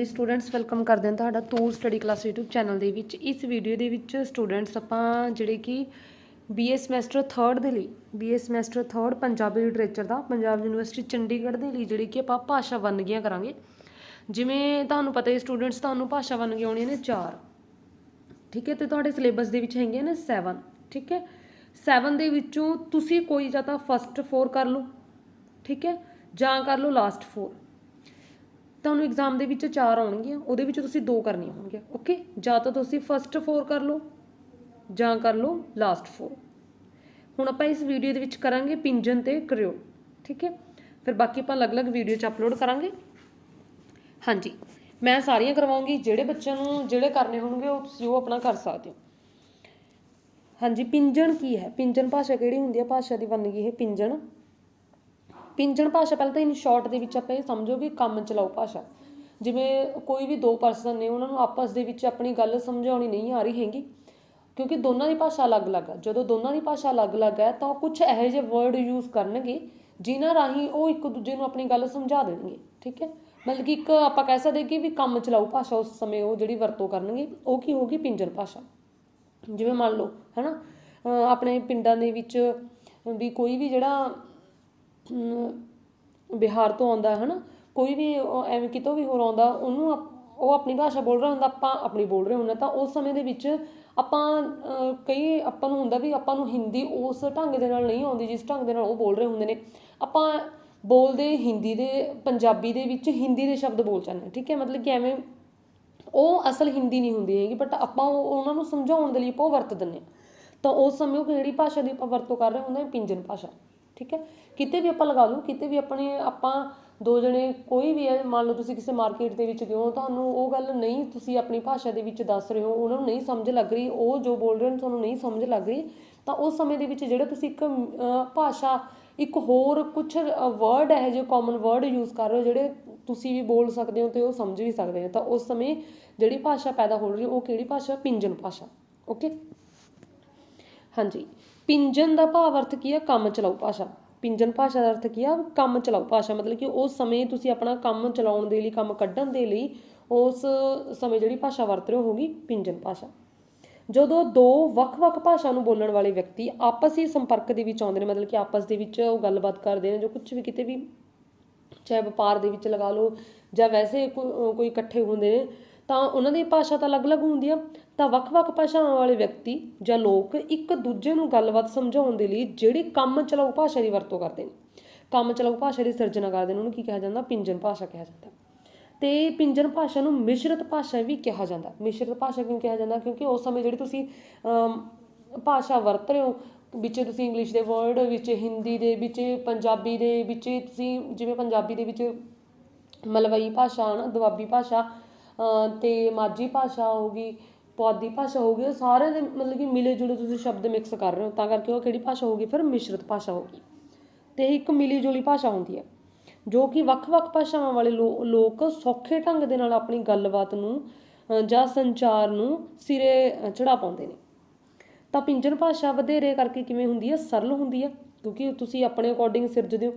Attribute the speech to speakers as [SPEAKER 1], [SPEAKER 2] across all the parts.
[SPEAKER 1] ਹਾਂਜੀ students welcome ਕਰਦੇ ਹਾਂ ਤੁਹਾਡਾ Toor study class YouTube channel ਦੇ ਵਿੱਚ। ਇਸ ਵੀਡੀਓ ਦੇ ਵਿੱਚ ਸਟੂਡੈਂਟਸ ਆਪਾਂ ਜਿਹੜੇ ਕਿ BA ਸਮੈਸਟਰ 3rd ਦੇ ਲਈ BA semester 3rd Punjabi literature ਦਾ, ਪੰਜਾਬ ਯੂਨੀਵਰਸਿਟੀ ਚੰਡੀਗੜ੍ਹ ਦੇ ਲਈ ਜਿਹੜੀ ਕਿ ਆਪਾਂ ਭਾਸ਼ਾ ਵੰਨਗੀਆਂ ਕਰਾਂਗੇ। ਜਿਵੇਂ ਤੁਹਾਨੂੰ ਪਤਾ ਹੈ ਸਟੂਡੈਂਟਸ ਤੁਹਾਨੂੰ ਭਾਸ਼ਾ ਵੰਨਗੀਆਂ ਆਉਣੀਆਂ ਨੇ 4 ਠੀਕ ਹੈ, ਤੇ ਤੁਹਾਡੇ ਸਿਲੇਬਸ ਦੇ ਵਿੱਚ ਹੈਗੀਆਂ ਨੇ 7 ਠੀਕ ਹੈ 7 ਦੇ ਵਿੱਚੋਂ ਤੁਸੀਂ ਕੋਈ ਜਾਂ ਤਾਂ ਫਸਟ 4 ਕਰ ਲਓ। ਠੀਕ ਹੈ, ਜਾਂ ਕਰ ਲਓ ਲਾਸਟ 4 ਤੁਹਾਨੂੰ ਐਗਜ਼ਾਮ ਦੇ ਵਿੱਚ ਚਾਰ ਆਉਣਗੀਆਂ, ਉਹਦੇ ਵਿੱਚ ਤੁਸੀਂ ਦੋ ਕਰਨੀਆਂ ਹੋਣਗੀਆਂ ਓਕੇ ਜਾਂ ਤਾਂ ਤੁਸੀਂ ਫਸਟ 4 ਕਰ ਲਓ, ਜਾਂ ਕਰ ਲਓ ਲਾਸਟ 4 ਹੁਣ ਆਪਾਂ ਇਸ ਵੀਡੀਓ ਦੇ ਵਿੱਚ ਕਰਾਂਗੇ ਪਿੰਜਨ ਤੇ ਕਰਿਓ, ਠੀਕ ਹੈ? ਫਿਰ ਬਾਕੀ ਆਪਾਂ ਅਲੱਗ-ਅਲੱਗ ਵੀਡੀਓ ਚ ਅਪਲੋਡ ਕਰਾਂਗੇ। ਹਾਂਜੀ, ਮੈਂ ਸਾਰੀਆਂ ਕਰਵਾਉਂਗੀ, ਜਿਹੜੇ ਬੱਚਿਆਂ ਨੂੰ, ਜਿਹੜੇ ਕਰਨੇ ਹੋਣਗੇ, ਉਹ ਤੁਸੀਂ ਉਹ ਆਪਣਾ ਕਰ ਸਕਦੇ ਹੋ। ਹਾਂਜੀ ਪਿੰਜਣ ਕੀ ਹੈ? ਪਿੰਜਣ ਭਾਸ਼ਾ ਕਿਹੜੀ ਹੁੰਦੀ ਹੈ? ਭਾਸ਼ਾ ਦੀ ਵੰਨਗੀ ਹੈ ਪਿੰਜਣ ਪਿੰਜਣ ਭਾਸ਼ਾ, ਪਹਿਲਾਂ ਤਾਂ ਇਨ ਸ਼ਾਰਟ ਦੇ ਵਿੱਚ ਆਪਾਂ ਇਹ ਸਮਝੋ ਕਿ ਕੰਮ ਚਲਾਓ ਭਾਸ਼ਾ। ਜਿਵੇਂ ਕੋਈ ਵੀ ਦੋ ਪਰਸਨ ਨੇ, ਉਹਨਾਂ ਨੂੰ ਆਪਸ ਦੇ ਵਿੱਚ ਆਪਣੀ ਗੱਲ ਸਮਝਾਉਣੀ ਨਹੀਂ ਆ ਰਹੀ ਹੈਗੀ। ਕਿਉਂਕਿ ਦੋਨਾਂ ਦੀ ਭਾਸ਼ਾ ਅਲੱਗ-ਅਲੱਗ ਹੈ ਜਦੋਂ ਦੋਨਾਂ ਦੀ ਭਾਸ਼ਾ ਅਲੱਗ-ਅਲੱਗ ਹੈ ਤਾਂ ਕੁਝ ਇਹੋ ਜਿਹੇ ਵਰਡ ਯੂਜ਼ ਕਰਨਗੇ, ਜਿਨ੍ਹਾਂ ਰਾਹੀਂ ਉਹ ਇੱਕ ਦੂਜੇ ਨੂੰ ਆਪਣੀ ਗੱਲ ਸਮਝਾ ਦੇਣਗੇ। ਠੀਕ ਹੈ? ਮਤਲਬ ਕਿ ਇੱਕ ਆਪਾਂ ਕਹਿ ਸਕਦੇ ਕਿ ਵੀ ਕੰਮ ਚਲਾਊ ਭਾਸ਼ਾ ਉਸ ਸਮੇਂ ਉਹ ਜਿਹੜੀ ਵਰਤੋਂ ਕਰਨਗੇ, ਉਹ ਕੀ ਹੋਗੀ ਪਿੰਜਰ ਭਾਸ਼ਾ। ਜਿਵੇਂ ਮੰਨ ਲਓ, ਹੈਨਾ? ਅਹ ਆਪਣੇ ਪਿੰਡਾਂ ਦੇ ਵਿੱਚ ਵੀ ਕੋਈ ਵੀ ਜਿਹੜਾ ਬਿਹਾਰ ਤੋਂ ਆਉਂਦਾ ਹੈ ਨਾ ਕੋਈ ਵੀ ਐਵੇਂ ਕਿਤੋਂ ਵੀ ਹੋਰ ਆਉਂਦਾ, ਉਹਨੂੰ ਆਪ- ਉਹ ਆਪਣੀ ਭਾਸ਼ਾ ਬੋਲ ਰਿਹਾ ਹੁੰਦਾ, ਆਪਾਂ ਆਪਣੀ ਬੋਲ ਰਹੇ ਹੁੰਦੇ ਤਾਂ ਉਸ ਸਮੇਂ ਦੇ ਵਿੱਚ ਆਪਾਂ ਕਈ ਆਪਾਂ ਨੂੰ ਹੁੰਦਾ ਵੀ ਆਪਾਂ ਨੂੰ ਹਿੰਦੀ ਉਸ ਢੰਗ ਦੇ ਨਾਲ ਨਹੀਂ ਆਉਂਦੀ, ਜਿਸ ਢੰਗ ਦੇ ਨਾਲ ਉਹ ਬੋਲ ਰਹੇ ਹੁੰਦੇ ਨੇ। ਆਪਾਂ ਬੋਲਦੇ ਹਿੰਦੀ ਦੇ, ਪੰਜਾਬੀ ਦੇ ਵਿੱਚ ਹਿੰਦੀ ਦੇ ਸ਼ਬਦ ਬੋਲ ਜਾਂਦੇ ਠੀਕ ਹੈ? ਮਤਲਬ ਕਿ ਐਵੇਂ ਉਹ ਅਸਲ ਹਿੰਦੀ ਨਹੀਂ ਹੁੰਦੀ ਹੈਗੀ ਬਟ ਆਪਾਂ ਉਹ- ਉਹਨਾਂ ਨੂੰ ਸਮਝਾਉਣ ਦੇ ਲਈ ਆਪਾਂ ਉਹ ਵਰਤ ਦਿੰਦੇ ਹਾਂ। ਤਾਂ ਉਸ ਸਮੇਂ ਉਹ ਕਿਹੜੀ ਭਾਸ਼ਾ ਦੀ ਆਪਾਂ ਵਰਤੋਂ ਕਰ ਰਹੇ ਹੁੰਦੇ ਹਾਂ? ਪਿੰਜਨ ਭਾਸ਼ਾ। ਠੀਕ ਹੈ? ਕਿਤੇ ਵੀ ਆਪਾਂ ਲਗਾ ਲਓ, ਕਿਤੇ ਵੀ ਆਪਣੇ ਆਪਾਂ ਦੋ ਜਣੇ ਕੋਈ ਵੀ ਹੈ, ਮੰਨ ਲਓ ਤੁਸੀਂ ਕਿਸੇ ਮਾਰਕੀਟ ਦੇ ਵਿੱਚ ਗਏ ਹੋ, ਤੁਹਾਨੂੰ ਉਹ ਗੱਲ ਨਹੀਂ ਤੁਸੀਂ ਆਪਣੀ ਭਾਸ਼ਾ ਦੇ ਵਿੱਚ ਦੱਸ ਰਹੇ ਹੋ, ਉਹਨਾਂ ਨੂੰ ਨਹੀਂ ਸਮਝ ਲੱਗ ਰਹੀ, ਉਹ ਜੋ ਬੋਲ ਰਹੇ ਨੇ ਤੁਹਾਨੂੰ ਨਹੀਂ ਸਮਝ ਲੱਗ ਰਹੀ, ਤਾਂ ਉਸ ਸਮੇਂ ਦੇ ਵਿੱਚ ਜਿਹੜਾ ਤੁਸੀਂ ਇੱਕ ਭਾਸ਼ਾ, ਇੱਕ ਹੋਰ ਕੁਝ ਵਰਡ ਹੈ ਜੋ ਕਾਮਨ ਵਰਡ ਯੂਜ਼ ਕਰ ਰਹੇ ਹੋ, ਜਿਹੜੇ ਤੁਸੀਂ ਵੀ ਬੋਲ ਸਕਦੇ ਹੋ ਤੇ ਉਹ ਸਮਝ ਵੀ ਸਕਦੇ ਹੋ, ਤਾਂ ਉਸ ਸਮੇਂ ਜਿਹੜੀ ਭਾਸ਼ਾ ਪੈਦਾ ਹੋ ਰਹੀ ਉਹ ਕਿਹੜੀ ਭਾਸ਼ਾ? ਪਿੰਜਨ ਭਾਸ਼ਾ ਓਕੇ ਹਾਂਜੀ। ਪਿੰਜਨ ਦਾ ਭਾਵ ਅਰਥ ਕੀ ਹੈ ਕੰਮ ਚਲਾਊ ਭਾਸ਼ਾ। ਪਿੰਜਨ ਭਾਸ਼ਾ ਦਾ ਅਰਥ ਕੀ ਆ? ਕੰਮ ਚਲਾਊ ਭਾਸ਼ਾ। ਮਤਲਬ ਕਿ ਉਸ ਸਮੇਂ ਤੁਸੀਂ ਆਪਣਾ ਕੰਮ ਚਲਾਉਣ ਦੇ ਲਈ, ਕੰਮ ਕੱਢਣ ਦੇ ਲਈ ਉਸ ਸਮੇਂ ਜਿਹੜੀ ਭਾਸ਼ਾ ਵਰਤ ਰਹੇ ਹੋ ਹੋਗੀ ਪਿੰਜਨ ਭਾਸ਼ਾ। ਜਦੋਂ ਦੋ ਵੱਖ-ਵੱਖ ਭਾਸ਼ਾ ਨੂੰ ਬੋਲਣ ਵਾਲੇ ਵਿਅਕਤੀ ਆਪਸੀ ਸੰਪਰਕ ਦੇ ਵਿੱਚ ਆਉਂਦੇ ਨੇ, ਮਤਲਬ ਕਿ ਆਪਸ ਦੇ ਵਿੱਚ ਉਹ ਗੱਲਬਾਤ ਕਰਦੇ ਨੇ, ਜੋ ਕੁਝ ਵੀ ਕਿਤੇ ਵੀ, ਚਾਹੇ ਵਪਾਰ ਦੇ ਵਿੱਚ ਲਗਾ ਲਓ, ਜਾਂ ਵੈਸੇ ਕੋਈ ਇਕੱਠੇ ਹੁੰਦੇ ਨੇ, ਤਾਂ ਉਹਨਾਂ ਦੀ ਭਾਸ਼ਾ ਤਾਂ ਅਲੱਗ-ਅਲੱਗ ਹੁੰਦੀ ਆ। ਤਾਂ ਵੱਖ-ਵੱਖ ਭਾਸ਼ਾਵਾਂ ਵਾਲੇ ਵਿਅਕਤੀ ਜਾਂ ਲੋਕ ਇੱਕ ਦੂਜੇ ਨੂੰ ਗੱਲਬਾਤ ਸਮਝਾਉਣ ਦੇ ਲਈ ਜਿਹੜੀ ਕੰਮ ਚਲਾਊ ਭਾਸ਼ਾ ਦੀ ਵਰਤੋਂ ਕਰਦੇ ਨੇ। ਕੰਮ ਚਲਾਊ ਭਾਸ਼ਾ ਦੀ ਸਿਰਜਣਾ ਕਰਦੇ ਨੇ ਉਹਨੂੰ ਕੀ ਕਿਹਾ ਜਾਂਦਾ? ਪਿੰਜਨ ਭਾਸ਼ਾ ਕਿਹਾ ਜਾਂਦਾ। ਤੇ ਪਿੰਜਨ ਭਾਸ਼ਾ ਨੂੰ ਮਿਸ਼ਰਤ ਭਾਸ਼ਾ ਵੀ ਕਿਹਾ ਜਾਂਦਾ। ਮਿਸ਼ਰਤ ਭਾਸ਼ਾ ਕਿਉਂ ਕਿਹਾ ਜਾਂਦਾ? ਕਿਉਂਕਿ ਉਸ ਸਮੇਂ ਜਿਹੜੀ ਤੁਸੀਂ ਭਾਸ਼ਾ ਵਰਤ ਰਹੇ ਹੋ ਵਿੱਚ ਤੁਸੀਂ ਇੰਗਲਿਸ਼ ਦੇ ਵਰਡ ਵਿੱਚ ਹਿੰਦੀ ਦੇ ਵਿੱਚ ਪੰਜਾਬੀ ਦੇ ਵਿੱਚ ਤੁਸੀਂ ਜਿਵੇਂ ਪੰਜਾਬੀ ਦੇ ਵਿੱਚ ਮਲਵਈ ਭਾਸ਼ਾ ਨਾ ਦੁਆਬੀ ਭਾਸ਼ਾ ਅ, ਤੇ ਮਾਝੀ ਭਾਸ਼ਾ ਹੋਗੀ ਪੁਆਧੀ ਭਾਸ਼ਾ ਹੋ ਗਈ ਉਹ ਸਾਰਿਆਂ ਦੇ ਮਤਲਬ ਕਿ ਮਿਲੇ ਜੁਲੇ ਤੁਸੀਂ ਸ਼ਬਦ ਮਿਕਸ ਕਰ ਰਹੇ ਹੋ, ਤਾਂ ਕਰਕੇ ਉਹ ਕਿਹੜੀ ਭਾਸ਼ਾ ਹੋ ਗਈ ਫਿਰ ਮਿਸ਼ਰਤ ਭਾਸ਼ਾ ਹੋ ਗਈ ਤੇ ਇਹ ਇੱਕ ਮਿਲੀ ਜੁਲੀ ਭਾਸ਼ਾ ਹੁੰਦੀ ਹੈ, ਜੋ ਕਿ ਵੱਖ-ਵੱਖ ਭਾਸ਼ਾਵਾਂ ਵਾਲੇ ਲੋ- ਲੋਕ ਸੌਖੇ ਢੰਗ ਦੇ ਨਾਲ ਆਪਣੀ ਗੱਲਬਾਤ ਨੂੰ ਜਾਂ ਸੰਚਾਰ ਨੂੰ ਸਿਰੇ ਚੜਾ ਪਾਉਂਦੇ ਨੇ। ਤਾਂ ਪਿੰਜਨ ਭਾਸ਼ਾ ਵਧੇਰੇ ਕਰਕੇ ਕਿਵੇਂ ਹੁੰਦੀ ਹੈ? ਸਰਲ ਹੁੰਦੀ ਹੈ, ਕਿਉਂਕਿ ਤੁਸੀਂ ਆਪਣੇ ਅਕੋਰਡਿੰਗ ਸਿਰਜਦੇ ਹੋ।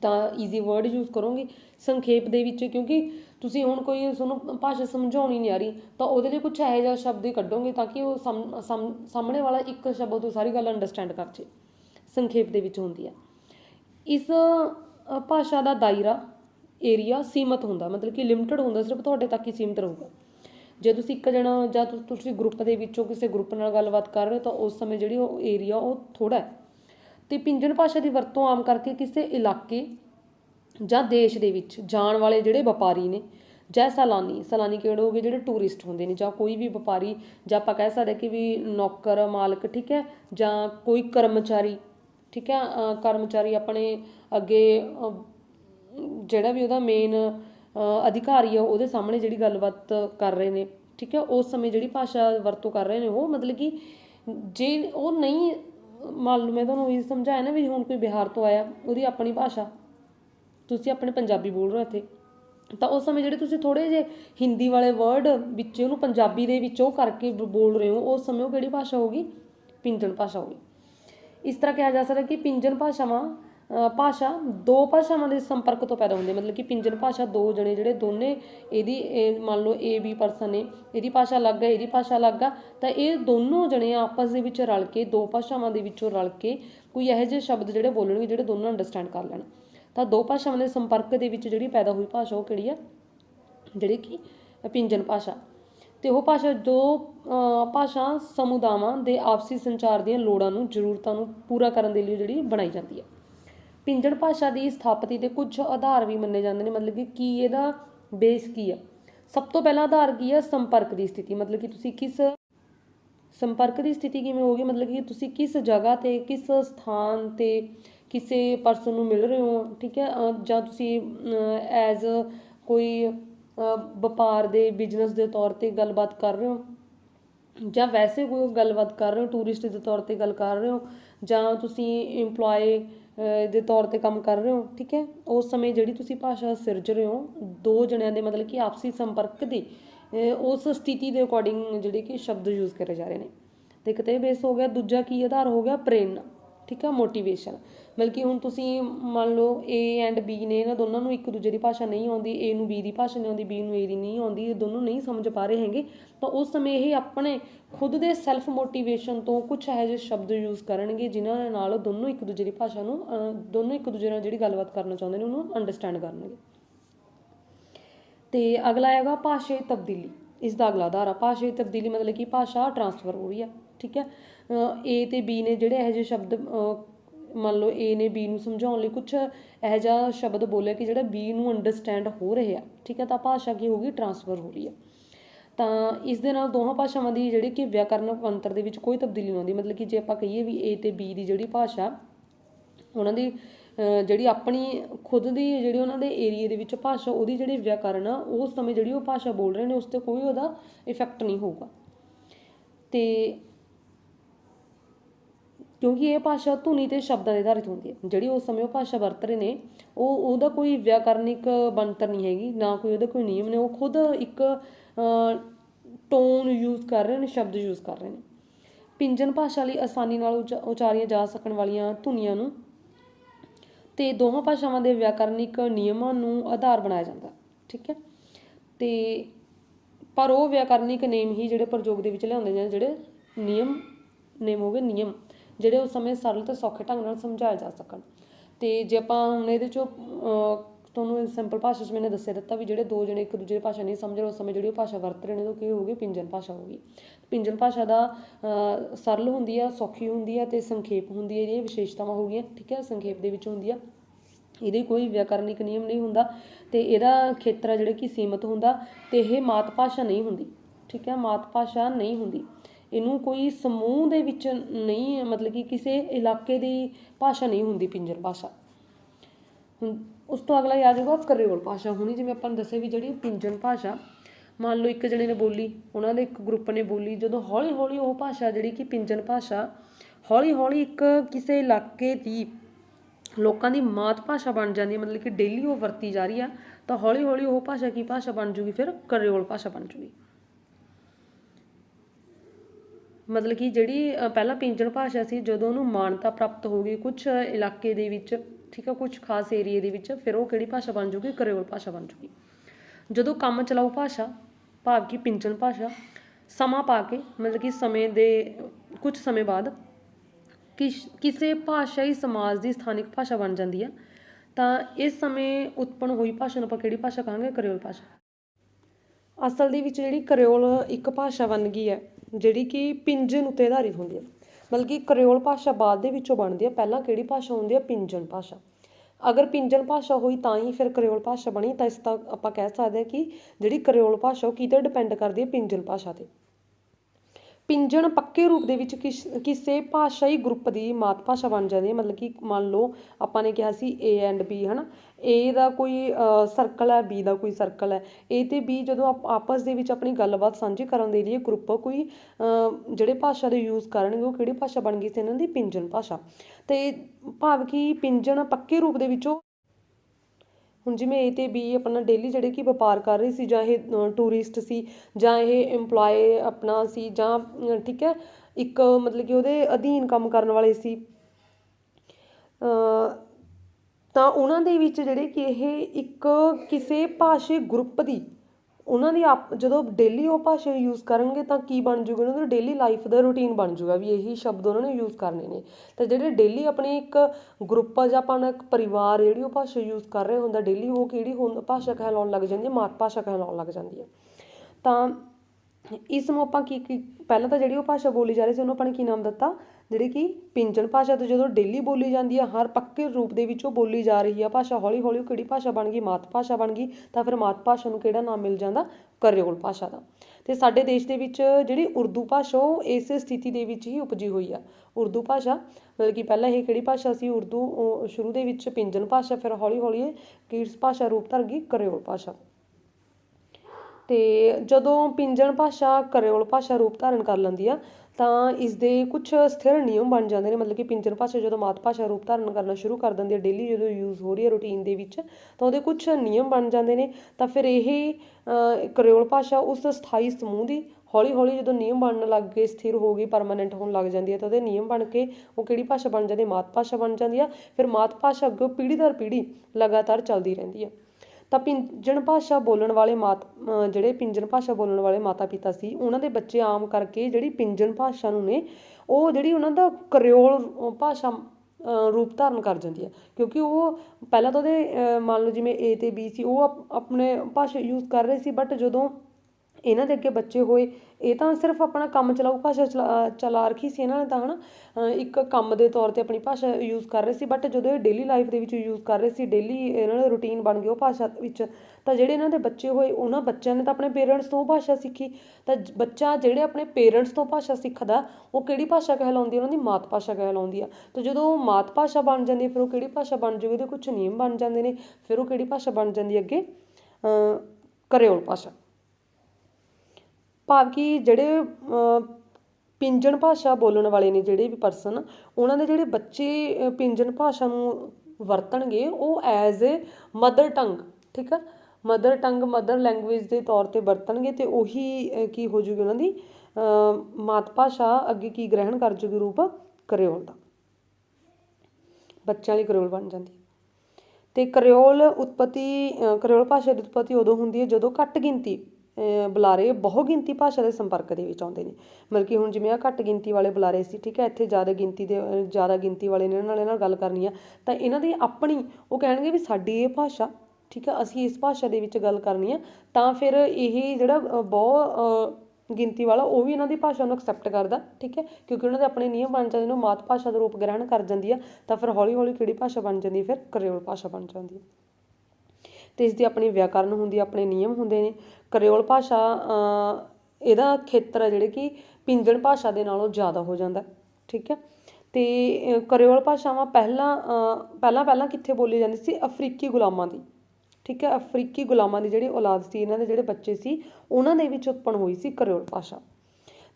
[SPEAKER 1] ਤਾਂ ਈਜ਼ੀ ਵਰਡ ਯੂਜ਼ ਕਰੋਗੇ, ਸੰਖੇਪ ਦੇ ਵਿੱਚ, ਕਿਉਂਕਿ ਤੁਸੀਂ ਹੁਣ ਕੋਈ ਤੁਹਾਨੂੰ ਭਾਸ਼ਾ ਸਮਝਾਉਣੀ ਨਹੀਂ ਆ ਰਹੀ, ਤਾਂ ਉਹਦੇ ਲਈ ਕੁਝ ਇਹੋ ਜਿਹਾ ਸ਼ਬਦ ਹੀ ਕੱਢੋਗੇ ਤਾਂ ਕਿ ਉਹ ਸਾਹਮ- ਸਾਹਮਣੇ ਵਾਲਾ ਇੱਕ ਸ਼ਬਦ ਤੋਂ ਸਾਰੀ ਗੱਲ ਅੰਡਰਸਟੈਂਡ ਕਰ ਜੇ, ਸੰਖੇਪ ਦੇ ਵਿੱਚ ਹੁੰਦੀ ਹੈ ਇਸ ਭਾਸ਼ਾ ਦਾ ਦਾਇਰਾ ਏਰੀਆ ਸੀਮਤ ਹੁੰਦਾ, ਮਤਲਬ ਕਿ ਲਿਮਟਿਡ ਹੁੰਦਾ, ਸਿਰਫ ਤੁਹਾਡੇ ਤੱਕ ਹੀ ਸੀਮਤ ਰਹੂਗਾ। ਜੇ ਤੁਸੀਂ ਇੱਕ ਜਣਾ ਜਾਂ ਤੁਸੀਂ ਗਰੁੱਪ ਦੇ ਵਿੱਚੋਂ ਕਿਸੇ ਗਰੁੱਪ ਨਾਲ ਗੱਲਬਾਤ ਕਰ ਰਹੇ ਹੋ, ਤਾਂ ਉਸ ਸਮੇਂ ਜਿਹੜੀ ਉਹ ਏਰੀਆ ਉਹ ਥੋੜਾ ਹੈ। ਤੇ ਪਿੰਜਨ ਭਾਸ਼ਾ ਦੀ ਵਰਤੋਂ ਆਮ ਕਰਕੇ ਕਿਸੇ ਇਲਾਕੇ ਜਾਂ ਦੇਸ਼ ਦੇ ਵਿੱਚ ਜਾਣ ਵਾਲੇ ਜਿਹੜੇ ਵਪਾਰੀ ਨੇ, ਜਾਂ ਸੈਲਾਨੀ ਸੈਲਾਨੀ ਕਿਹੜੇ ਹੋਗੇ ਜਿਹੜੇ ਟੂਰਿਸਟ ਹੁੰਦੇ ਨੇ, ਜਾਂ ਕੋਈ ਵੀ ਵਪਾਰੀ, ਜਾਂ ਆਪਾਂ ਕਹਿ ਸਕਦੇ ਕਿ ਵੀ ਨੌਕਰ, ਮਾਲਕ, ਠੀਕ ਹੈ, ਜਾਂ ਕੋਈ ਕਰਮਚਾਰੀ, ਠੀਕ ਹੈ ਕਰਮਚਾਰੀ ਆਪਣੇ ਅੱਗੇ ਜਿਹੜਾ ਵੀ ਉਹਦਾ ਮੇਨ ਅਧਿਕਾਰੀ ਆ, ਉਹਦੇ ਸਾਹਮਣੇ ਜਿਹੜੀ ਗੱਲਬਾਤ ਕਰ ਰਹੇ ਨੇ, ਠੀਕ ਹੈ, ਉਸ ਸਮੇਂ ਜਿਹੜੀ ਭਾਸ਼ਾ ਵਰਤੋਂ ਕਰ ਰਹੇ ਨੇ, ਉਹ ਮਤਲਬ ਕਿ ਜੇ ਉਹ ਨਹੀਂ ਮੰਨ ਲਓ ਮੈਂ ਤੁਹਾਨੂੰ ਇਹ ਸਮਝਾਇਆ ਨਾ ਵੀ ਹੁਣ ਕੋਈ ਬਿਹਾਰ ਤੋਂ ਆਇਆ, ਉਹਦੀ ਆਪਣੀ ਭਾਸ਼ਾ। ਤੁਸੀਂ ਆਪਣੇ ਪੰਜਾਬੀ ਬੋਲ ਰਹੇ ਹੋ ਇੱਥੇ। ਤਾਂ ਉਸ ਸਮੇਂ ਜਿਹੜੇ ਤੁਸੀਂ ਥੋੜੇ ਜਿਹੇ ਹਿੰਦੀ ਵਾਲੇ ਵਰਡ ਵਿੱਚ ਉਹਨੂੰ ਪੰਜਾਬੀ ਦੇ ਵਿੱਚ ਉਹ ਕਰਕੇ ਬੋਲ ਰਹੇ ਹੋ, ਉਸ ਸਮੇਂ ਉਹ ਕਿਹੜੀ ਭਾਸ਼ਾ ਹੋਗੀ ਪਿੰਜਣ ਭਾਸ਼ਾ ਹੋਗੀ ਇਸ ਤਰ੍ਹਾਂ ਕਿਹਾ ਜਾ ਸਕਦਾ ਕਿ ਪਿੰਜਣ ਭਾਸ਼ਾਵਾਂ ਭਾਸ਼ਾ, ਦੋ ਭਾਸ਼ਾਵਾਂ ਦੇ ਸੰਪਰਕ ਤੋਂ ਪੈਦਾ ਹੁੰਦੀ ਹੈ। ਮਤਲਬ ਕਿ ਪਿੰਜਨ ਭਾਸ਼ਾ ਦੋ ਜਣੇ ਜਿਹੜੇ ਦੋਨੇ ਇਹਦੀ ਇਹ ਮੰਨ ਲਓ ਏ ਬੀ ਪਰਸਨ ਨੇ, ਇਹਦੀ ਭਾਸ਼ਾ ਅਲੱਗ ਹੈ ਇਹਦੀ ਭਾਸ਼ਾ ਅਲੱਗ ਆ, ਤਾਂ ਇਹ ਦੋਨੋਂ ਜਣੇ ਆਪਸ ਦੇ ਵਿੱਚ ਰਲ ਕੇ, ਦੋ ਭਾਸ਼ਾਵਾਂ ਦੇ ਵਿੱਚੋਂ ਰਲ ਕੇ ਕੋਈ ਇਹੋ ਜਿਹੇ ਸ਼ਬਦ ਜਿਹੜੇ ਬੋਲਣਗੇ ਜਿਹੜੇ ਦੋਨੋਂ ਅੰਡਰਸਟੈਂਡ ਕਰ ਲੈਣ। ਤਾਂ ਦੋ ਭਾਸ਼ਾਵਾਂ ਦੇ ਸੰਪਰਕ ਦੇ ਵਿੱਚ ਜਿਹੜੀ ਪੈਦਾ ਹੋਈ ਭਾਸ਼ਾ ਉਹ ਕਿਹੜੀ ਆ? ਜਿਹੜੀ ਕਿ ਪਿੰਜਨ ਭਾਸ਼ਾ। ਤੇ ਉਹ ਭਾਸ਼ਾ ਜੋ ਭਾਸ਼ਾ ਸਮੁਦਾਵਾਂ ਦੇ ਆਪਸੀ ਸੰਚਾਰ ਦੀਆਂ ਲੋੜਾਂ ਨੂੰ, ਜ਼ਰੂਰਤਾਂ ਨੂੰ ਪੂਰਾ ਕਰਨ ਦੇ ਲਈ ਜਿਹੜੀ ਬਣਾਈ ਜਾਂਦੀ ਹੈ ਪਿੰਜਣ ਭਾਸ਼ਾ ਦੀ ਸਥਾਪਤੀ ਦੇ ਕੁਝ ਆਧਾਰ ਵੀ ਮੰਨੇ ਜਾਂਦੇ ਨੇ, ਮਤਲਬ ਕਿ ਕੀ ਇਹਦਾ ਬੇਸ ਕੀ ਆ? ਸਭ ਤੋਂ ਪਹਿਲਾ ਆਧਾਰ ਕੀ ਆ? ਸੰਪਰਕ ਦੀ ਸਥਿਤੀ, ਮਤਲਬ ਕਿ ਤੁਸੀਂ ਕਿਸ ਸੰਪਰਕ ਦੀ ਸਥਿਤੀ ਕਿਵੇਂ ਹੋਗੀ ਮਤਲਬ ਕਿ ਤੁਸੀਂ ਕਿਸ ਜਗ੍ਹਾ ਤੇ, ਕਿਸ ਸਥਾਨ ਤੇ ਕਿਸੇ ਪਰਸਨ ਨੂੰ ਮਿਲ ਰਹੇ ਹੋ, ਠੀਕ ਹੈ? ਜਾਂ ਤੁਸੀਂ ਐਜ਼ ਕੋਈ ਵਪਾਰ ਦੇ ਬਿਜ਼ਨਸ ਦੇ ਤੌਰ ਤੇ ਗੱਲਬਾਤ ਕਰ ਰਹੇ ਹੋ? ਜਾਂ ਵੈਸੇ ਕੋਈ ਗੱਲਬਾਤ ਕਰ ਰਹੇ ਹੋ? ਟੂਰਿਸਟ ਦੇ ਤੌਰ ਤੇ ਗੱਲ ਕਰ ਰਹੇ ਹੋ? ਜਾਂ ਤੁਸੀਂ EMPLOYE ਦੇ ਤੌਰ ਤੇ ਕੰਮ ਕਰ ਰਹੇ ਹੋ ਠੀਕ ਹੈ? ਉਸ ਸਮੇਂ ਜਿਹੜੀ ਤੁਸੀਂ ਭਾਸ਼ਾ ਸਿਰਜ ਰਹੇ ਹੋ ਦੋ ਜਣਿਆਂ ਦੇ ਮਤਲਬ ਕਿ ਆਪਸੀ ਸੰਪਰਕ ਦੀ ਅਹ, ਉਸ ਸਥਿਤੀ ਦੇ ਅਕੋਰਡਿੰਗ ਜਿਹੜੇ ਕਿ ਸ਼ਬਦ ਯੂਜ਼ ਕਰੇ ਜਾ ਰਹੇ ਨੇ। ਤੇ ਇੱਕ ਤੇ ਬੇਸ ਹੋ ਗਿਆ ਦੂਜਾ ਕੀ ਆਧਾਰ ਹੋ ਗਿਆ? ਪ੍ਰੇਰਨਾ ਠੀਕ ਹੈ? ਮੋਟੀਵੇਸ਼ਨ ਮਤਲਬ ਕਿ ਹੁਣ ਤੁਸੀਂ ਮੰਨ ਲਓ ਏ ਐਂਡ ਬੀ ਨੇ ਇਹਨਾਂ ਦੋਨਾਂ ਨੂੰ ਇੱਕ ਦੂਜੇ ਦੀ ਭਾਸ਼ਾ ਨਹੀਂ ਆਉਂਦੀ ਏ ਨੂੰ ਬੀ ਦੀ ਭਾਸ਼ਾ ਨਹੀਂ ਆਉਂਦੀ ਬੀ ਨੂੰ ਏ ਦੀ ਨਹੀਂ ਆਉਂਦੀ, ਇਹ ਦੋਨੋਂ ਨਹੀਂ ਸਮਝ ਪਾ ਰਹੇ ਹੈਗੇ, ਤਾਂ ਉਸ ਸਮੇਂ ਇਹ ਆਪਣੇ ਖੁਦ ਦੇ ਸੈਲਫ ਮੋਟੀਵੇਸ਼ਨ ਤੋਂ ਕੁਝ ਇਹੋ ਜਿਹੇ ਸ਼ਬਦ ਯੂਜ਼ ਕਰਨਗੇ ਜਿਨ੍ਹਾਂ ਨਾਲ ਦੋਨੋਂ ਇੱਕ ਦੂਜੇ ਦੀ ਭਾਸ਼ਾ ਨੂੰ ਦੋਨੋਂ ਇੱਕ ਦੂਜੇ ਨਾਲ ਜਿਹੜੀ ਗੱਲਬਾਤ ਕਰਨਾ ਚਾਹੁੰਦੇ ਨੇ ਉਹਨੂੰ ਅੰਡਰਸਟੈਂਡ ਕਰਨਗੇ। ਤੇ ਅਗਲਾ ਹੈਗਾ ਭਾਸ਼ਾਈ ਤਬਦੀਲੀ। ਇਸ ਦਾ ਅਗਲਾ ਆਧਾਰ ਆ। ਭਾਸ਼ਾਈ ਤਬਦੀਲੀ ਮਤਲਬ ਕਿ ਭਾਸ਼ਾ ਟਰਾਂਸਫਰ ਹੋ ਰਹੀ ਹੈ ਠੀਕ ਹੈ ਏ ਤੇ ਬੀ ਨੇ ਜਿਹੜੇ ਇਹੋ ਜਿਹੇ ਸ਼ਬਦ ਮੰਨ ਲਓ ਏ ਨੇ ਬੀ ਨੂੰ ਸਮਝਾਉਣ ਲਈ ਕੁਝ ਇਹੋ ਜਿਹਾ ਸ਼ਬਦ ਬੋਲਿਆ ਕਿ ਜਿਹੜਾ ਬੀ ਨੂੰ ਅੰਡਰਸਟੈਂਡ ਹੋ ਰਿਹਾ, ਠੀਕ ਹੈ ਤਾਂ ਭਾਸ਼ਾ ਕੀ ਹੋਗੀ ਟਰਾਂਸਫਰ ਹੋ ਰਹੀ ਆ ਤਾਂ ਇਸ ਦੇ ਨਾਲ ਦੋਹਾਂ ਭਾਸ਼ਾਵਾਂ ਦੀ ਜਿਹੜੀ ਕਿ ਵਿਆਕਰਨ ਅੰਤਰ ਦੇ ਵਿੱਚ ਕੋਈ ਤਬਦੀਲੀ ਨਹੀਂ ਆਉਂਦੀ। ਮਤਲਬ ਕਿ ਜੇ ਆਪਾਂ ਕਹੀਏ ਵੀ ਏ ਤੇ ਬੀ ਦੀ ਜਿਹੜੀ ਭਾਸ਼ਾ, ਉਹਨਾਂ ਦੀ ਜਿਹੜੀ ਆਪਣੀ ਖੁਦ ਦੀ ਜਿਹੜੀ ਉਹਨਾਂ ਦੇ ਏਰੀਏ ਦੇ ਵਿੱਚ ਭਾਸ਼ਾ, ਉਹਦੀ ਜਿਹੜੀ ਵਿਆਕਰਨ ਆ, ਉਸ ਸਮੇਂ ਜਿਹੜੀ ਉਹ ਭਾਸ਼ਾ ਬੋਲ ਰਹੇ ਨੇ, ਉਸ ਤੇ ਕੋਈ ਉਹਦਾ ਇਫੈਕਟ ਨਹੀਂ ਹੋਊਗਾ। ਤੇ ਕਿਉਂਕਿ ਇਹ ਭਾਸ਼ਾ ਧੁਨੀ ਤੇ ਸ਼ਬਦਾਂ ਦੇ ਆਧਾਰਿਤ ਹੁੰਦੀ ਹੈ। ਜਿਹੜੀ ਉਸ ਸਮੇਂ ਉਹ ਭਾਸ਼ਾ ਵਰਤ ਰਹੇ ਨੇ, ਉਹ ਉਹਦਾ ਕੋਈ ਵਿਆਕਰਨਿਕ ਬਣਤਰ ਨਹੀਂ ਹੈਗੀ, ਨਾ ਕੋਈ ਉਹਦਾ ਕੋਈ ਨਿਯਮ ਨੇ, ਉਹ ਖੁਦ ਇੱਕ ਟੋਨ ਯੂਜ਼ ਕਰ ਰਹੇ ਨੇ, ਸ਼ਬਦ ਯੂਜ਼ ਕਰ ਰਹੇ ਨੇ। ਪਿੰਜਨ ਭਾਸ਼ਾ ਲਈ ਆਸਾਨੀ ਨਾਲ ਉਚਾ- ਉਚਾਰੀਆਂ ਜਾ ਸਕਣ ਵਾਲੀਆਂ ਧੁਨੀਆਂ ਨੂੰ ਤੇ ਦੋਹਾਂ ਭਾਸ਼ਾਵਾਂ ਦੇ ਵਿਆਕਰਨਿਕ ਨਿਯਮਾਂ ਨੂੰ ਆਧਾਰ ਬਣਾਇਆ ਜਾਂਦਾ, ਠੀਕ ਹੈ? ਤੇ ਪਰ ਉਹ ਵਿਆਕਰਨਿਕ ਨੇਮ ਹੀ ਜਿਹੜੇ ਪ੍ਰਯੋਗ ਦੇ ਵਿੱਚ ਲਿਆਉਂਦੇ ਨੇ, ਜਿਹੜੇ ਨਿਯਮ ਨੇਮ ਹੋ ਨਿਯਮ। ਜਿਹੜੇ ਉਸ ਸਮੇਂ ਸਰਲ ਤੇ ਸੌਖੇ ਢੰਗ ਨਾਲ ਸਮਝਾਏ ਜਾ ਸਕਣ। ਤੇ ਜੇ ਆਪਾਂ ਹੁਣ ਇਹਦੇ ਚੋਂ ਤੁਹਾਨੂੰ ਸਿੰਪਲ ਭਾਸ਼ਾ 'ਚ ਮੈਨੇ ਦੱਸਿਆ ਦਿੱਤਾ ਵੀ ਜਿਹੜੇ ਦੋ ਜਣੇ ਇੱਕ ਦੂਜੇ ਦੀ ਭਾਸ਼ਾ ਨਹੀਂ ਸਮਝ ਰਹੇ, ਉਸ ਸਮੇਂ ਜਿਹੜੀ ਉਹ ਭਾਸ਼ਾ ਵਰਤ ਰਹੇ ਨੇ, ਉਹ ਕੀ ਹੋਊਗੀ? ਪਿੰਜਨ ਭਾਸ਼ਾ ਹੋਊਗੀ। ਪਿੰਜਨ ਭਾਸ਼ਾ ਦਾ ਸਰਲ ਹੁੰਦੀ ਆ, ਸੌਖੀ ਹੁੰਦੀ ਆ ਤੇ ਸੰਖੇਪ ਹੁੰਦੀ ਹੈ ਜਿਹੜੀਆਂ ਵਿਸ਼ੇਸ਼ਤਾਵਾਂ ਹੋ ਗਈਆਂ, ਠੀਕ ਹੈ ਸੰਖੇਪ ਦੇ ਵਿੱਚ ਹੁੰਦੀ ਆ। ਇਹਦੇ ਕੋਈ ਵਿਆਕਰਨਿਕ ਨਿਯਮ ਨਹੀਂ ਹੁੰਦਾ ਤੇ ਇਹਦਾ ਖੇਤਰ ਆ ਜਿਹੜਾ ਕਿ ਸੀਮਤ ਹੁੰਦਾ ਤੇ ਇਹ ਮਾਤ ਭਾਸ਼ਾ ਨਹੀਂ ਹੁੰਦੀ, ਠੀਕ ਹੈ ਮਾਤ ਭਾਸ਼ਾ ਨਹੀਂ ਹੁੰਦੀ। ਇਹਨੂੰ ਕੋਈ ਸਮੂਹ ਦੇ ਵਿੱਚ ਨਹੀਂ, ਮਤਲਬ ਕਿ ਕਿਸੇ ਇਲਾਕੇ ਦੀ ਭਾਸ਼ਾ ਨਹੀਂ ਹੁੰਦੀ ਪਿੰਜਰ ਭਾਸ਼ਾ। ਹੁਣ ਉਸ ਤੋਂ ਅਗਲਾ ਹੀ ਆ ਜਾਊਗਾ ਕਰੇਵਲ ਭਾਸ਼ਾ। ਹੁਣੀ ਜਿਵੇਂ ਆਪਾਂ ਨੂੰ ਦੱਸਿਆ ਵੀ ਜਿਹੜੀ ਪਿੰਜਨ ਭਾਸ਼ਾ, ਮੰਨ ਲਓ ਇੱਕ ਜਣੇ ਨੇ ਬੋਲੀ, ਉਹਨਾਂ ਦੇ ਇੱਕ ਗਰੁੱਪ ਨੇ ਬੋਲੀ, ਜਦੋਂ ਹੌਲੀ ਹੌਲੀ ਉਹ ਭਾਸ਼ਾ ਜਿਹੜੀ ਕਿ ਪਿੰਜਨ ਭਾਸ਼ਾ ਹੌਲੀ ਹੌਲੀ ਇੱਕ ਕਿਸੇ ਇਲਾਕੇ ਦੀ ਲੋਕਾਂ ਦੀ ਮਾਤ ਭਾਸ਼ਾ ਬਣ ਜਾਂਦੀ ਹੈ, ਮਤਲਬ ਕਿ ਡੇਲੀ ਉਹ ਵਰਤੀ ਜਾ ਰਹੀ ਆ, ਤਾਂ ਹੌਲੀ ਹੌਲੀ ਉਹ ਭਾਸ਼ਾ ਕੀ ਭਾਸ਼ਾ ਬਣ ਜੂਗੀ? ਫਿਰ ਕਰਿਓਲ ਭਾਸ਼ਾ ਬਣ ਜੂਗੀ। ਮਤਲਬ ਕਿ ਜਿਹੜੀ ਪਹਿਲਾਂ ਪਿੰਜਣ ਭਾਸ਼ਾ ਸੀ, ਜਦੋਂ ਉਹਨੂੰ ਮਾਨਤਾ ਪ੍ਰਾਪਤ ਹੋ ਗਈ ਕੁਝ ਇਲਾਕੇ ਦੇ ਵਿੱਚ, ਠੀਕ ਆ ਕੁਝ ਖਾਸ ਏਰੀਏ ਦੇ ਵਿੱਚ, ਫਿਰ ਉਹ ਕਿਹੜੀ ਭਾਸ਼ਾ ਬਣ ਜੂਗੀ? ਕਰਿਓਲ ਭਾਸ਼ਾ ਬਣ ਜੂਗੀ। ਜਦੋਂ ਕੰਮ ਚਲਾਉ ਭਾਸ਼ਾ, ਭਾਵ ਕਿ ਪਿੰਜਣ ਭਾਸ਼ਾ, ਸਮਾਂ ਪਾ ਕੇ, ਮਤਲਬ ਕਿ ਸਮੇਂ ਦੇ ਕੁਝ ਸਮੇਂ ਬਾਅਦ, ਕਿਸ, ਕਿਸੇ ਭਾਸ਼ਾਈ ਸਮਾਜ ਦੀ ਸਥਾਨਿਕ ਭਾਸ਼ਾ ਬਣ ਜਾਂਦੀ ਹੈ ਤਾਂ ਇਸ ਸਮੇਂ ਉਤਪੰਨ ਹੋਈ ਭਾਸ਼ਾ ਨੂੰ ਆਪਾਂ ਕਿਹੜੀ ਭਾਸ਼ਾ ਕਹਾਂਗੇ? ਕਰਿਓਲ ਭਾਸ਼ਾ। ਅਸਲ ਦੇ ਵਿੱਚ ਜਿਹੜੀ ਕਰਿਓਲ ਇੱਕ ਭਾਸ਼ਾ ਬਣ ਗਈ ਹੈ ਜਿਹੜੀ ਕਿ ਪਿੰਜਨ ਉੱਤੇ ਆਧਾਰਿਤ ਹੁੰਦੀ ਹੈ। ਮਤਲਬ ਕਿ ਕਰੇਓਲ ਭਾਸ਼ਾ ਬਾਅਦ ਦੇ ਵਿੱਚੋਂ ਬਣਦੀ ਹੈ। ਪਹਿਲਾਂ ਕਿਹੜੀ ਭਾਸ਼ਾ ਹੁੰਦੀ ਹੈ? ਪਿੰਜਨ ਭਾਸ਼ਾ। ਅਗਰ ਪਿੰਜਨ ਭਾਸ਼ਾ ਹੋਈ ਤਾਂ ਹੀ ਫਿਰ ਕਰਿਓਲ ਭਾਸ਼ਾ ਬਣੀ। ਤਾਂ ਇਸ ਦਾ ਆਪਾਂ ਕਹਿ ਸਕਦੇ ਹਾਂ ਕਿ ਜਿਹੜੀ ਕਰਿਓਲ ਭਾਸ਼ਾ ਉਹ ਕਿਤੇ ਡਿਪੈਂਡ ਕਰਦੀ ਹੈ ਪਿੰਜਨ ਭਾਸ਼ਾ ਤੇ। ਪਿੰਜਣ ਪੱਕੇ ਰੂਪ ਦੇ ਵਿੱਚ ਕਿਸ, ਕਿਸੇ ਭਾਸ਼ਾਈ ਗਰੁੱਪ ਦੀ ਮਾਤ ਭਾਸ਼ਾ ਬਣ ਜਾਂਦੀ ਹੈ। ਮਤਲਬ ਕਿ ਮੰਨ ਲਓ ਆਪਾਂ ਨੇ ਕਿਹਾ ਸੀ ਏ ਐਂਡ B, ਹਨਾ? ਏ ਦਾ ਕੋਈ ਸਰਕਲ ਹੈ ਬੀ ਦਾ ਕੋਈ ਸਰਕਲ ਹੈ। A ਤੇ ਬੀ ਜਦੋਂ ਆਪ- ਆਪਸ ਦੇ ਵਿੱਚ ਆਪਣੀ ਗੱਲਬਾਤ ਸਾਂਝੀ ਕਰਨ ਦੇ ਲਈ ਗਰੁੱਪ ਕੋਈ ਜਿਹੜੇ ਭਾਸ਼ਾ ਦੇ ਯੂਜ਼ ਕਰਨਗੇ, ਉਹ ਕਿਹੜੀ ਭਾਸ਼ਾ ਬਣ ਗਈ ਸੀ ਇਹਨਾਂ ਦੀ? ਪਿੰਜਣ ਭਾਸ਼ਾ। ਅਤੇ ਭਾਵ ਕਿ ਪਿੰਜਣ ਪੱਕੇ ਰੂਪ ਦੇ ਵਿੱਚੋਂ ਹੁਣ ਜਿਵੇਂ A ਤੇ ਬੀ ਆਪਣਾ ਡੇਲੀ ਜਿਹੜੇ ਕਿ ਵਪਾਰ ਕਰ ਰਹੇ ਸੀ, ਜਾਂ ਇਹ ਟੂਰਿਸਟ ਸੀ, ਜਾਂ ਇਹ EMPLOYE ਆਪਣਾ ਸੀ, ਜਾਂ ਠੀਕ ਹੈ, ਇੱਕ ਮਤਲਬ ਕਿ ਉਹਦੇ ਅਧੀਨ ਕੰਮ ਕਰਨ ਵਾਲੇ ਸੀ। ਤਾਂ ਉਹਨਾਂ ਦੇ ਵਿੱਚ ਜਿਹੜੇ ਕਿ ਇਹ ਇੱਕ ਕਿਸੇ ਭਾਸ਼ੀ ਗਰੁੱਪ ਦੀ, ਉਹਨਾਂ ਦੀ ਆਪ, ਜਦੋਂ ਡੇਲੀ ਉਹ ਭਾਸ਼ਾ ਯੂਜ਼ ਕਰਨਗੇ ਤਾਂ ਕੀ ਬਣ ਜੂਗਾ ਉਹਨਾਂ ਦੀ ਡੇਲੀ ਲਾਈਫ ਦਾ ਰੂਟੀਨ ਬਣ ਜੂਗਾ ਵੀ ਇਹੀ ਸ਼ਬਦ ਉਹਨਾਂ ਨੇ ਯੂਜ਼ ਕਰਨੇ ਨੇ। ਤਾਂ ਜਿਹੜੇ ਡੇਲੀ ਆਪਣੇ ਇੱਕ ਗਰੁੱਪ ਜਾਂ ਆਪਾਂ ਇੱਕ ਪਰਿਵਾਰ ਜਿਹੜੀ ਉਹ ਭਾਸ਼ਾ ਯੂਜ਼ ਕਰ ਰਹੇ ਹੁੰਦਾ ਡੇਲੀ ਉਹ ਕਿਹੜੀ ਹੁਣ ਭਾਸ਼ਾ ਕਹਿਲਾਉਣ ਲੱਗ ਜਾਂਦੀ ਹੈ? ਮਾਤ ਭਾਸ਼ਾ ਕਹਿਲਾਉਣ ਲੱਗ ਜਾਂਦੀ ਹੈ। ਤਾਂ ਇਸ ਨੂੰ ਆਪਾਂ ਕੀ ਕੀ ਪਹਿਲਾਂ ਤਾਂ ਜਿਹੜੀ ਉਹ ਭਾਸ਼ਾ ਬੋਲੀ ਜਾ ਰਹੀ ਸੀ, ਉਹਨੂੰ ਆਪਾਂ ਨੇ ਕੀ ਨਾਮ ਦਿੱਤਾ? ਜਿਹੜੀ ਕਿ ਪਿੰਜਣ ਭਾਸ਼ਾ ਤੋਂ ਜਦੋਂ ਡੇਲੀ ਬੋਲੀ ਜਾਂਦੀ ਆ, ਹਰ ਪੱਕੇ ਰੂਪ ਦੇ ਵਿੱਚ ਉਹ ਬੋਲੀ ਜਾ ਰਹੀ ਆ। ਭਾਸ਼ਾ ਹੌਲੀ ਹੌਲੀ ਉਹ ਕਿਹੜੀ ਭਾਸ਼ਾ ਬਣ ਗਈ? ਮਾਤ ਭਾਸ਼ਾ ਬਣ ਗਈ। ਤਾਂ ਫਿਰ ਮਾਤ ਭਾਸ਼ਾ ਨੂੰ ਕਿਹੜਾ ਨਾਮ ਮਿਲ ਜਾਂਦਾ? ਕਰਿਓਲ ਭਾਸ਼ਾ ਦਾ। ਤੇ ਸਾਡੇ ਦੇਸ਼ ਦੇ ਵਿੱਚ ਜਿਹੜੀ ਉਰਦੂ ਭਾਸ਼ਾ, ਉਹ ਇਸ ਸਥਿਤੀ ਦੇ ਵਿੱਚ ਹੀ ਉਪਜੀ ਹੋਈ ਆ। ਉਰਦੂ ਭਾਸ਼ਾ, ਮਤਲਬ ਕਿ ਪਹਿਲਾਂ ਇਹ ਕਿਹੜੀ ਭਾਸ਼ਾ ਸੀ? ਉਰਦੂ ਸ਼ੁਰੂ ਦੇ ਵਿੱਚ ਪਿੰਜਣ ਭਾਸ਼ਾ, ਫਿਰ ਹੌਲੀ ਹੌਲੀ ਕਿਸ ਭਾਸ਼ਾ ਰੂਪ ਧਰ ਗਈ, ਕਰਿਓਲ ਭਾਸ਼ਾ। ਤੇ ਜਦੋਂ ਪਿੰਜਣ ਭਾਸ਼ਾ, ਕਰਿਓਲ ਭਾਸ਼ਾ ਰੂਪ ਧਾਰਨ ਕਰ ਲੈਂਦੀ ਆ ਤਾਂ ਇਸ ਦੇ ਕੁਝ ਸਥਿਰ ਨਿਯਮ ਬਣ ਜਾਂਦੇ ਨੇ, ਮਤਲਬ ਕਿ ਪਿੰਜਰ ਭਾਸ਼ਾ ਜਦੋਂ ਮਾਤ ਭਾਸ਼ਾ ਰੂਪ ਧਾਰਨ ਕਰਨਾ ਸ਼ੁਰੂ ਕਰ ਦਿੰਦੀ ਹੈ ਡੇਲੀ ਜਦੋਂ ਯੂਜ਼ ਹੋ ਰਹੀ ਹੈ ਰੂਟੀਨ ਦੇ ਵਿੱਚ, ਤਾਂ ਉਹਦੇ ਕੁਝ ਨਿਯਮ ਬਣ ਜਾਂਦੇ ਨੇ, ਤਾਂ ਫਿਰ ਇਹ ਕਰਿਓਲ ਭਾਸ਼ਾ ਉਸ ਸਥਾਈ ਸਮੂਹ ਦੀ ਹੌਲੀ ਹੌਲੀ ਜਦੋਂ ਨਿਯਮ ਬਣਨ ਲੱਗ ਗਏ, ਸਥਿਰ ਹੋ ਗਈ ਪਰਮਾਨੈਂਟ ਹੋਣ ਲੱਗ ਜਾਂਦੀ ਹੈ, ਤਾਂ ਉਹਦੇ ਨਿਯਮ ਬਣ ਕੇ ਉਹ ਕਿਹੜੀ ਭਾਸ਼ਾ ਬਣ ਜਾਂਦੀ ਹੈ? ਮਾਤ ਭਾਸ਼ਾ ਬਣ ਜਾਂਦੀ ਆ ਫਿਰ ਮਾਤ ਭਾਸ਼ਾ ਅੱਗੇ ਪੀੜ੍ਹੀ ਦਰ ਪੀੜ੍ਹੀ ਲਗਾਤਾਰ ਚੱਲਦੀ ਰਹਿੰਦੀ ਹੈ। ਤਾਂ ਪਿੰਜਣ ਭਾਸ਼ਾ ਬੋਲਣ ਵਾਲੇ ਮਾਤ ਜਿਹੜੇ ਪਿੰਜਣ ਭਾਸ਼ਾ ਬੋਲਣ ਵਾਲੇ ਮਾਤਾ ਪਿਤਾ ਸੀ, ਉਹਨਾਂ ਦੇ ਬੱਚੇ ਆਮ ਕਰਕੇ ਜਿਹੜੀ ਪਿੰਜਣ ਭਾਸ਼ਾ ਨੂੰ ਨੇ, ਉਹ ਜਿਹੜੀ ਉਹਨਾਂ ਦਾ ਕਰਿਓਲ ਭਾਸ਼ਾ ਰੂਪ ਧਾਰਨ ਕਰ ਜਾਂਦੀ ਹੈ। ਕਿਉਂਕਿ ਉਹ ਪਹਿਲਾਂ ਤਾਂ ਉਹਦੇ ਮੰਨ ਲਓ ਜਿਵੇਂ ਏ ਅਤੇ ਬੀ ਸੀ, ਉਹ ਆਪਣੇ ਭਾਸ਼ਾ ਯੂਜ਼ ਕਰ ਰਹੇ ਸੀ ਬਟ ਜਦੋਂ ਇਹਨਾਂ ਦੇ ਅੱਗੇ ਬੱਚੇ ਹੋਏ ਇਹ ਤਾਂ ਸਿਰਫ ਆਪਣਾ ਕੰਮ ਚਲਾਊ ਭਾਸ਼ਾ ਚਲਾ ਚਲਾ ਰੱਖੀ ਸੀ ਇਹਨਾਂ ਨੇ ਤਾਂ ਹੈ ਨਾ ਇੱਕ ਕੰਮ ਦੇ ਤੌਰ ਤੇ ਆਪਣੀ ਭਾਸ਼ਾ ਯੂਜ਼ ਕਰ ਰਹੇ ਸੀ ਬਟ ਜਦੋਂ ਇਹ ਡੇਲੀ ਲਾਈਫ ਦੇ ਵਿੱਚ ਯੂਜ਼ ਕਰ ਰਹੇ ਸੀ ਡੇਲੀ ਇਹਨਾਂ ਦਾ ਰੂਟੀਨ ਬਣ ਗਿਆ ਉਹ ਭਾਸ਼ਾ ਵਿੱਚ ਤਾਂ ਜਿਹੜੇ ਇਹਨਾਂ ਦੇ ਬੱਚੇ ਹੋਏ ਉਹਨਾਂ ਬੱਚਿਆਂ ਨੇ ਤਾਂ ਆਪਣੇ ਪੇਰੈਂਟਸ ਤੋਂ ਉਹ ਭਾਸ਼ਾ ਸਿੱਖੀ ਤਾਂ ਬੱਚਾ ਜਿਹੜੇ ਆਪਣੇ ਪੇਰੈਂਟਸ ਤੋਂ ਭਾਸ਼ਾ ਸਿੱਖਦਾ ਉਹ ਕਿਹੜੀ ਭਾਸ਼ਾ ਕਹਿਲਾਉਂਦੀ ਹੈ ਉਹਨਾਂ ਦੀ ਮਾਤ ਭਾਸ਼ਾ ਕਹਿਲਾਉਂਦੀ ਆ। ਤਾਂ ਜਦੋਂ ਉਹ ਮਾਤ ਭਾਸ਼ਾ ਬਣ ਜਾਂਦੀ ਫਿਰ ਉਹ ਕਿਹੜੀ ਭਾਸ਼ਾ ਬਣ ਜੂਗੀ? ਉਹਦੇ ਕੁਝ ਨਿਯਮ ਬਣ ਜਾਂਦੇ ਨੇ ਫਿਰ ਉਹ ਕਿਹੜੀ ਭਾਸ਼ਾ ਬਣ ਜਾਂਦੀ ਹੈ ਅੱਗੇ? ਅ, ਭਾਸ਼ਾ। ਭਾਵ ਕਿ ਜਿਹੜੇ ਪਿੰਜਣ ਭਾਸ਼ਾ ਬੋਲਣ ਵਾਲੇ ਨੇ ਜਿਹੜੇ ਵੀ ਪਰਸਨ ਉਹਨਾਂ ਦੇ ਜਿਹੜੇ ਬੱਚੇ ਪਿੰਜਣ ਭਾਸ਼ਾ ਨੂੰ ਵਰਤਣਗੇ, ਉਹ ਐਜ਼ ਏ ਮਦਰ ਟੰਗ ਠੀਕ ਆ? ਮਦਰ ਟੰਗ ਮਦਰ ਲੈਂਗੁਏਜ ਦੇ ਤੌਰ ਤੇ ਵਰਤਣਗੇ ਤੇ ਉਹੀ ਕੀ ਹੋ ਜੂਗੀ ਉਹਨਾਂ ਦੀ ਮਾਤ ਭਾਸ਼ਾ ਅੱਗੇ ਕੀ ਗ੍ਰਹਿਣ ਕਰ ਜੂਗੀ ਰੂਪ? ਕਰਿਓਲ ਦਾ। ਬੱਚਿਆਂ ਲਈ ਕਰਿਓਲ ਬਣ ਜਾਂਦੀ। ਹੈ ਤੇ ਕਰਯੋਲ ਉਤਪਤੀ ਕਰਿਓਲ ਭਾਸ਼ਾ ਦੀ ਉਤਪਤੀ ਉਦੋਂ ਹੁੰਦੀ ਹੈ ਜਦੋਂ ਘੱਟ ਗਿਣਤੀ ਬੁਲਾਰੇ ਬਹੁ ਗਿਣਤੀ ਭਾਸ਼ਾ ਦੇ ਸੰਪਰਕ ਦੇ ਵਿੱਚ ਆਉਂਦੇ ਨੇ। ਮਤਲਬ ਕਿ ਹੁਣ ਜਿਵੇਂ ਆ ਘੱਟ ਗਿਣਤੀ ਵਾਲੇ ਬੁਲਾਰੇ ਸੀ ਠੀਕ ਹੈ ਇੱਥੇ ਜ਼ਿਆਦਾ ਗਿਣਤੀ ਦੇ ਜ਼ਿਆਦਾ ਗਿਣਤੀ ਵਾਲੇ ਨੇ ਇਹਨਾਂ ਨਾਲ ਇਹਨਾਂ ਨਾਲ ਗੱਲ ਕਰਨੀ ਆ ਤਾਂ ਇਹਨਾਂ ਦੀ ਆਪਣੀ ਉਹ ਕਹਿਣਗੇ ਵੀ ਸਾਡੀ ਇਹ ਭਾਸ਼ਾ ਠੀਕ ਹੈ ਅਸੀਂ ਇਸ ਭਾਸ਼ਾ ਦੇ ਵਿੱਚ ਗੱਲ ਕਰਨੀ ਆ ਤਾਂ ਫਿਰ ਇਹ ਜਿਹੜਾ ਅ, ਬਹੁ ਗਿਣਤੀ ਵਾਲਾ ਉਹ ਵੀ ਇਹਨਾਂ ਦੀ ਭਾਸ਼ਾ ਨੂੰ ਐਕਸੈਪਟ ਕਰਦਾ ਠੀਕ ਹੈ ਕਿਉਂਕਿ ਉਹਨਾਂ ਦੇ ਆਪਣੇ ਨਿਯਮ ਬਣ ਜਾਂਦੇ ਨੇ ਮਾਤ ਭਾਸ਼ਾ ਦਾ ਰੂਪ ਗ੍ਰਹਿਣ ਕਰ ਜਾਂਦੀ ਆ ਤਾਂ ਫਿਰ ਹੌਲੀ ਹੌਲੀ ਕਿਹੜੀ ਭਾਸ਼ਾ ਬਣ ਜਾਂਦੀ ਹੈ ਫਿਰ ਕਰਿਓਲ ਭਾਸ਼ਾ ਬਣ ਜਾਂਦੀ ਹੈ ਤੇ ਇਸ ਦੀ ਆਪਣੀ ਵਿਆਕਰਨ ਹੁੰਦੀ ਆਪਣੇ ਨਿਯਮ ਹੁੰਦੇ ਨੇ ਕਰਿਓਲ ਭਾਸ਼ਾ ਇਹਦਾ ਖੇਤਰ ਹੈ ਜਿਹੜੇ ਕਿ ਪਿੰਜਣ ਭਾਸ਼ਾ ਦੇ ਨਾਲੋਂ ਜ਼ਿਆਦਾ ਹੋ ਜਾਂਦਾ ਠੀਕ ਹੈ? ਅਤੇ ਕਰਿਓਲ ਭਾਸ਼ਾਵਾਂ ਪਹਿਲਾਂ ਪਹਿਲਾਂ ਪਹਿਲਾਂ ਕਿੱਥੇ ਬੋਲੀ ਜਾਂਦੀ ਸੀ? ਅਫਰੀਕੀ ਗੁਲਾਮਾਂ ਦੀ, ਠੀਕ ਹੈ? ਅਫਰੀਕੀ ਗੁਲਾਮਾਂ ਦੀ ਜਿਹੜੀ ਔਲਾਦ ਸੀ, ਇਹਨਾਂ ਦੇ ਜਿਹੜੇ ਬੱਚੇ ਸੀ, ਉਹਨਾਂ ਦੇ ਵਿੱਚ ਉਤਪੰਨ ਹੋਈ ਸੀ ਕਰਿਓਲ ਭਾਸ਼ਾ।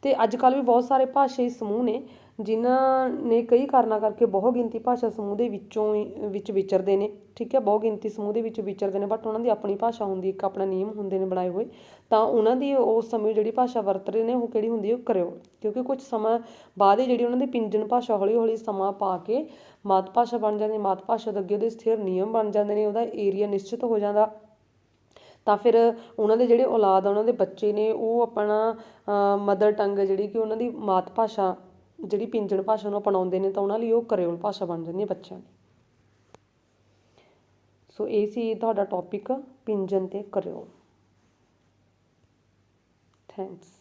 [SPEAKER 1] ਅਤੇ ਅੱਜ ਕੱਲ੍ਹ ਵੀ ਬਹੁਤ ਸਾਰੇ ਭਾਸ਼ਾਈ ਸਮੂਹ ਨੇ, ਜਿਨ੍ਹਾਂ ਨੇ ਕਈ ਕਾਰਨਾਂ ਕਰਕੇ ਬਹੁ ਗਿਣਤੀ ਭਾਸ਼ਾ ਸਮੂਹ ਦੇ ਵਿੱਚੋਂ ਹੀ- ਵਿੱਚ ਵਿਚਰਦੇ ਨੇ, ਠੀਕ ਹੈ, ਬਹੁ ਗਿਣਤੀ ਸਮੂਹ ਦੇ ਵਿੱਚ ਵਿਚਰਦੇ ਨੇ ਬਟ ਉਹਨਾਂ ਦੀ ਆਪਣੀ ਭਾਸ਼ਾ ਹੁੰਦੀ, ਇੱਕ ਆਪਣਾ ਨਿਯਮ ਹੁੰਦੇ ਨੇ ਬਣਾਏ ਹੋਏ, ਤਾਂ ਉਹਨਾਂ ਦੀ ਉਸ ਸਮੇਂ ਜਿਹੜੀ ਭਾਸ਼ਾ ਵਰਤ ਰਹੇ ਨੇ, ਉਹ ਕਿਹੜੀ ਹੁੰਦੀ ਹੈ ਕਰਿਓ, ਕਿਉਂਕਿ ਕੁਝ ਸਮਾਂ ਬਾਅਦ ਹੀ ਜਿਹੜੀ ਉਹਨਾਂ ਦੀ ਪਿੰਜਣ ਭਾਸ਼ਾ ਹੌਲੀ ਹੌਲੀ ਸਮਾਂ ਪਾ ਕੇ ਮਾਤ ਭਾਸ਼ਾ ਬਣ ਜਾਂਦੀ ਹੈ ਮਾਤ ਭਾਸ਼ਾ ਦੇ ਅੱਗੇ ਉਹਦੇ ਸਥਿਰ ਨਿਯਮ ਬਣ ਜਾਂਦੇ ਨੇ, ਉਹਦਾ ਏਰੀਆ ਨਿਸ਼ਚਿਤ ਹੋ ਜਾਂਦਾ ਤਾਂ ਫਿਰ ਉਹਨਾਂ ਦੇ ਜਿਹੜੇ ਔਲਾਦ ਆ, ਉਹਨਾਂ ਦੇ ਬੱਚੇ ਨੇ, ਉਹ ਆਪਣਾ ਮਦਰ ਟੰਗ ਜਿਹੜੀ ਕਿ ਉਹਨਾਂ ਦੀ ਮਾਤ ਭਾਸ਼ਾ, ਜਿਹੜੀ ਪਿੰਜਣ ਭਾਸ਼ਾ ਨੂੰ ਅਪਣਾਉਂਦੇ ਨੇ, ਤਾਂ ਉਹਨਾਂ ਲਈ ਉਹ ਕਰਿਓਲ ਭਾਸ਼ਾ ਬਣ ਜਾਂਦੀ ਹੈ ਬੱਚਿਆਂ ਦੀ। ਸੋ ਇਹ ਸੀ ਤੁਹਾਡਾ ਟੌਪਿਕ ਪਿੰਜਣ ਤੇ ਕਰਿਓਲ ਥੈਂਕਸ